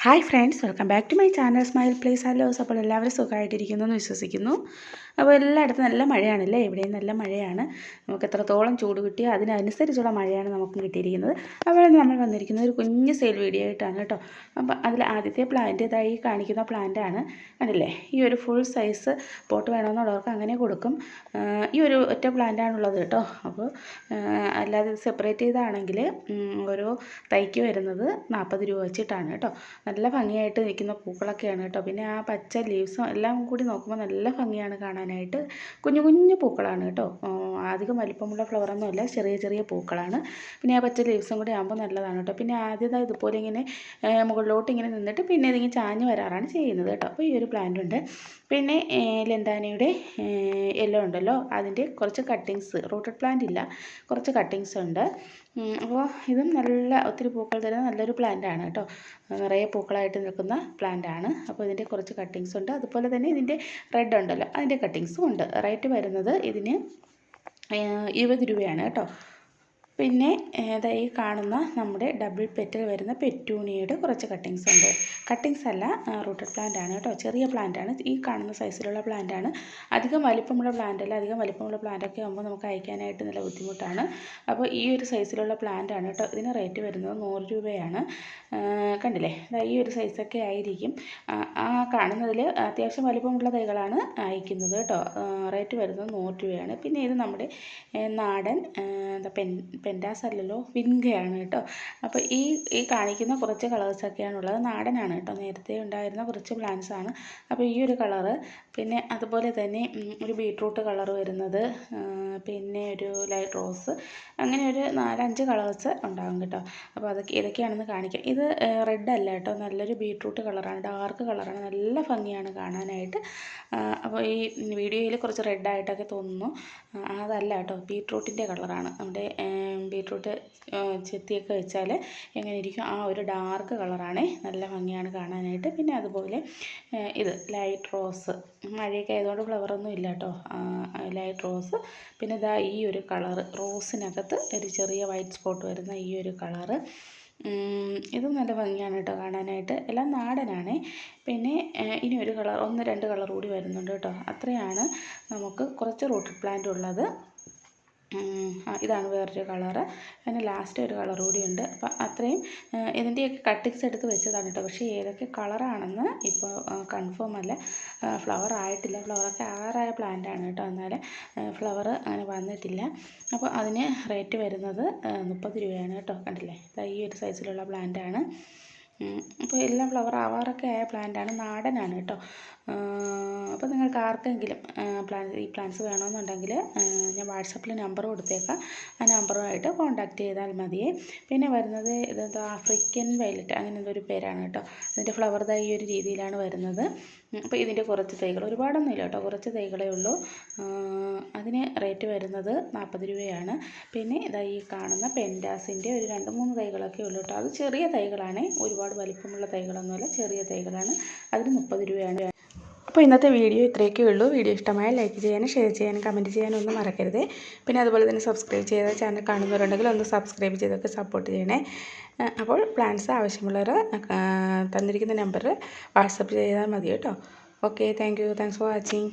Hi friends welcome back to my channel smile place hellos അപ്പോൾ എല്ലാവരും സുഖമായിട്ടിരിക്കുന്നു എന്ന് വിശ്വസിക്കുന്നു. അപ്പോൾ എല്ലായിടത്തും നല്ല മഴയാണല്ലേ? ഇവിടെയും നല്ല മഴയാണ്. നമുക്ക് എത്രത്തോളം ചൂട് കിട്ടിയോ അതിനനുസരിച്ചുള്ള മഴയാണ് നമുക്ക് കിട്ടിയിരിക്കുന്നത്. അപ്പോൾ നമ്മൾ വന്നിരിക്കുന്നത് ഒരു കുഞ്ഞ് സെയിൽ വീഡിയോ ആയിട്ടാണ് കേട്ടോ. അപ്പോൾ അതിൽ ആദ്യത്തെ പ്ലാന്റ് ഇതായി കാണിക്കുന്ന പ്ലാന്റാണ് കണ്ടില്ലേ? ഈ ഒരു ഫുൾ സൈസ് പോട്ട് വേണമെന്നുള്ളവർക്ക് അങ്ങനെ കൊടുക്കും. ഈ ഒരു ഒറ്റ പ്ലാന്റാണുള്ളത് കേട്ടോ. അപ്പോൾ അല്ലാതെ സെപ്പറേറ്റ് ചെയ്താണെങ്കിൽ ഓരോ തൈക്ക് വരുന്നത് നാൽപ്പത് രൂപ വെച്ചിട്ടാണ് കേട്ടോ. നല്ല ഭംഗിയായിട്ട് നിൽക്കുന്ന പൂക്കളൊക്കെയാണ് കേട്ടോ. പിന്നെ ആ പച്ച ലീവ്സും എല്ലാം കൂടി നോക്കുമ്പോൾ നല്ല ഭംഗിയാണ് കാണാനായിട്ട്. കുഞ്ഞു കുഞ്ഞു പൂക്കളാണ് കേട്ടോ. അധികം വലിപ്പമുള്ള ഫ്ലവറൊന്നുമല്ല ചെറിയ ചെറിയ പൂക്കളാണ്. പിന്നെ ആ പച്ച ലീവ്സും കൂടി ആകുമ്പോൾ നല്ലതാണ് കേട്ടോ. പിന്നെ ആദ്യത്തെ ഇതുപോലെ ഇങ്ങനെ മുകളിലോട്ട് ഇങ്ങനെ നിന്നിട്ട് പിന്നെ ഇതിങ്ങനെ ചാഞ്ഞ് വരാറാണ് ചെയ്യുന്നത് കേട്ടോ. അപ്പോൾ ഈ ഒരു പ്ലാന്റ് ഉണ്ട്. പിന്നെ ലെന്താനയുടെ യെല്ലോ ഉണ്ടല്ലോ. അതിന്റെ കുറച്ച് കട്ടിങ്സ് റൂട്ടഡ് പ്ലാന്റ് ഇല്ല. കുറച്ച് കട്ടിങ്സ് ഉണ്ട്. അപ്പോൾ ഇതും നല്ല ഒത്തിരി പൂക്കൾ തരുന്ന നല്ലൊരു പ്ലാന്റ് ആണ് കേട്ടോ. നിറയെ പൂക്കളായിട്ട് നിൽക്കുന്ന പ്ലാന്റ് ആണ്. അപ്പോൾ ഇതിന്റെ കുറച്ച് കട്ടിങ്സ് ഉണ്ട്. അതുപോലെ തന്നെ ഇതിന്റെ റെഡ് ഉണ്ടല്ലോ അതിന്റെ കട്ടിങ്സും ഉണ്ട്. റേറ്റ് വരുന്നത് ഇതിന് ഇരുപത് രൂപയാണ് കേട്ടോ. പിന്നെ ഏതാ ഈ കാണുന്ന നമ്മുടെ ഡബിൾ പെറ്റൽ വരുന്ന പെറ്റൂണിയുടെ കുറച്ച് കട്ടിങ്സ് ഉണ്ട്. കട്ടിങ്സ് അല്ല റൂട്ടഡ് പ്ലാന്റ് ആണ് കേട്ടോ. ചെറിയ പ്ലാന്റ് ആണ്. ഈ കാണുന്ന സൈസിലുള്ള പ്ലാന്റ് ആണ്. അധികം വലിപ്പമുള്ള പ്ലാന്റ് അല്ല അധികം വലിപ്പമുള്ള പ്ലാന്റ് ഒക്കെ ആകുമ്പോൾ നമുക്ക് അയക്കാനായിട്ട് നല്ല ബുദ്ധിമുട്ടാണ്. അപ്പോൾ ഈ ഒരു സൈസിലുള്ള പ്ലാന്റ് ആണ് കേട്ടോ. ഇതിന് റേറ്റ് വരുന്നത് നൂറ് രൂപയാണ്. കണ്ടില്ലേ? ദാ ഈ ഒരു സൈസൊക്കെ ആയിരിക്കും. ആ, കാണുന്നതിൽ അത്യാവശ്യം വലിപ്പമുള്ള തൈകളാണ് അയക്കുന്നത് കേട്ടോ. റേറ്റ് വരുന്നത് നൂറ് രൂപയാണ്. പിന്നെ ഇത് നമ്മുടെ നാടൻ പെൻ പെൻഡാസ് അല്ലല്ലോ വിൻഗയാണ് കേട്ടോ. അപ്പോൾ ഈ ഈ കാണിക്കുന്ന കുറച്ച് കളേഴ്സൊക്കെയാണുള്ളത് നാടനാണ് കേട്ടോ. നേരത്തെ ഉണ്ടായിരുന്ന കുറച്ച് പ്ലാന്റ്സ് ആണ്. അപ്പോൾ ഈ ഒരു കളറ് പിന്നെ അതുപോലെ തന്നെ ഒരു ബീട്രൂട്ട് കളർ വരുന്നത് പിന്നെ ഒരു ലൈറ്റ് റോസ് അങ്ങനെ ഒരു നാലഞ്ച് കളേഴ്സ് ഉണ്ടാകും കേട്ടോ. അപ്പോൾ അതൊക്കെ ഇതൊക്കെയാണെന്ന് കാണിക്കാം. ഇത് റെഡ് അല്ല കേട്ടോ. നല്ലൊരു ബീട്രൂട്ട് കളറാണ് ഡാർക്ക് കളറാണ് നല്ല ഭംഗിയാണ് കാണാനായിട്ട്. അപ്പോൾ ഈ വീഡിയോയിൽ കുറച്ച് റെഡ് ആയിട്ടൊക്കെ തോന്നുന്നു. അതല്ല കേട്ടോ. ബീട്രൂട്ടിന്റെ കളറാണ് നമ്മുടെ ബീട്രൂട്ട് ചെത്തിയൊക്കെ വെച്ചാൽ എങ്ങനെ ഇരിക്കും? ആ ഒരു ഡാർക്ക് കളറാണ്. നല്ല ഭംഗിയാണ് കാണാനായിട്ട്. പിന്നെ അതുപോലെ ഇത് ലൈറ്റ് റോസ്. മഴയൊക്കെ ആയതുകൊണ്ട് ഫ്ലവറൊന്നും ഇല്ല കേട്ടോ. Light rose. പിന്നെ ഇതാ ഈ ഒരു കളറ്. റോസിനകത്ത് ഒരു ചെറിയ വൈറ്റ് സ്പോട്ട് വരുന്ന ഈ ഒരു കളറ്. ഇതും നല്ല ഭംഗിയാണ് കേട്ടോ കാണാനായിട്ട്. എല്ലാം നാടനാണ്. പിന്നെ ഇനി ഒരു കളർ ഒന്ന് രണ്ട് കളർ കൂടി വരുന്നുണ്ട് കേട്ടോ. അത്രയാണ് നമുക്ക് കുറച്ച് റൂട്ടഡ് പ്ലാന്റ് ഉള്ളത്. ഇതാണ് വേറൊരു കളറ്. പിന്നെ ലാസ്റ്റ് ഒരു കളർ കൂടിയുണ്ട്. അപ്പം അത്രയും ഇതിന്റെയൊക്കെ കട്ടിങ്സ് എടുത്ത് വെച്ചതാണ് കേട്ടോ പക്ഷേ ഏതൊക്കെ കളറാണെന്ന് ഇപ്പോൾ കൺഫേം അല്ല. ഫ്ലവർ ആയിട്ടില്ല. ഫ്ലവറൊക്കെ ആറായ പ്ലാന്റ് ആണ് കേട്ടോ എന്നാൽ ഫ്ലവർ അങ്ങനെ വന്നിട്ടില്ല. അപ്പോൾ അതിന് റേറ്റ് വരുന്നത് മുപ്പത് രൂപയാണ് കേട്ടോ കണ്ടില്ലേ? ഈ ഒരു സൈസിലുള്ള പ്ലാന്റ് ആണ്. അപ്പോൾ എല്ലാം ഫ്ലവർ ആവാറൊക്കെ ആയ പ്ലാന്റ് ആണ്. നാടനാണ് കേട്ടോ. അപ്പോൾ നിങ്ങൾക്ക് ആർക്കെങ്കിലും പ്ലാൻ ഈ പ്ലാന്റ്സ് വേണമെന്നുണ്ടെങ്കിൽ ഞാൻ വാട്സപ്പിൽ നമ്പർ കൊടുത്തേക്കാം. ആ നമ്പറുമായിട്ട് കോൺടാക്ട് ചെയ്താൽ മതിയേ പിന്നെ വരുന്നത് ഇതെന്താ ആഫ്രിക്കൻ വയലറ്റ് അങ്ങനെ എന്തോ ഒരു പേരാണ് കേട്ടോ. അതിന്റെ ഫ്ലവർ ഈ ഒരു രീതിയിലാണ് വരുന്നത്. അപ്പോൾ ഇതിന്റെ കുറച്ച് തൈകൾ ഒരുപാടൊന്നുമില്ല കേട്ടോ. കുറച്ച് തൈകളേ ഉള്ളൂ. അതിന് റേറ്റ് വരുന്നത് നാൽപ്പത് രൂപയാണ്. പിന്നെ ഇതാ ഈ കാണുന്ന പെൻഡാസിന്റെ ഒരു രണ്ട് മൂന്ന് തൈകളൊക്കെ ഉള്ളൂ കേട്ടോ. അത് ചെറിയ തൈകളാണ്. ഒരുപാട് വലിപ്പമുള്ള തൈകളൊന്നുമല്ല ചെറിയ തൈകളാണ്. അതിന് മുപ്പത് രൂപയാണ് അപ്പോൾ ഇന്നത്തെ വീഡിയോ ഇത്രയൊക്കെ ഉള്ളൂ. വീഡിയോ ഇഷ്ടമായാൽ ലൈക്ക് ചെയ്യാനും ഷെയർ ചെയ്യാനും കമന്റ് ചെയ്യാനും ഒന്നും മറക്കരുത്. പിന്നെ അതുപോലെ തന്നെ സബ്സ്ക്രൈബ് ചെയ്ത ചാനൽ കാണുന്നവരുണ്ടെങ്കിൽ ഒന്ന് സബ്സ്ക്രൈബ് ചെയ്തൊക്കെ സപ്പോർട്ട് ചെയ്യണേ. അപ്പോൾ പ്ലാൻസ് ആവശ്യമുള്ളവർ തന്നിരിക്കുന്ന നമ്പർ വാട്സപ്പ് ചെയ്താൽ മതി കേട്ടോ. Okay thank you thanks for watching